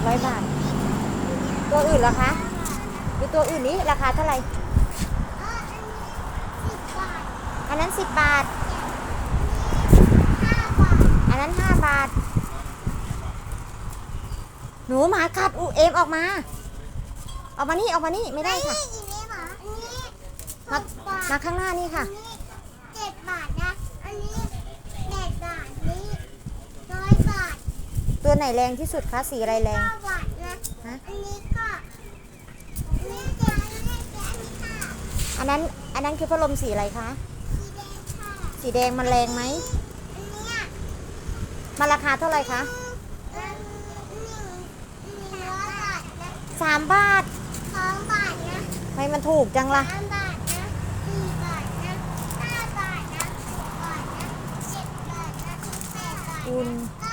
กร้อยบาท ตัวอื่นเหรอคะดูตัวอื่นนี้ราคาเท่าไหร่อันนั้นสิบบาท อันนั้นห้าบาท หนูหมากัดอูเอมออกมา ออกมานี่ออกมานี่ไม่ได้ค่ะมามาข้างหน้านี่ค่ะ เจ็ดบาทนะ อันนี้แปดบาทนี้ร้อยบาท ตัวไหนแรงที่สุดคะ สีอะไรแรงเก้าบาทนะฮะ อันนี้ก็อันนี้เจ็ดอันนี้เจ็ดอันนี้ค่ะอันนั้น อันนั้นคือพัดลมสีอะไรคะ สีแดงค่ะสีแดงมันแรงไหม อันเนี้ยมันราคาเท่าไหร่คะหนึ่งหนึ่งร้อยบาทนะสามบาทสองบาทนะทำไมมันถูกจังล่ะ สามบาทนะสี่บาทนะห้าบาทนะหกบาทนะเจ็ดบาทนะแปดบาทคุณนะ